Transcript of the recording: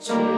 정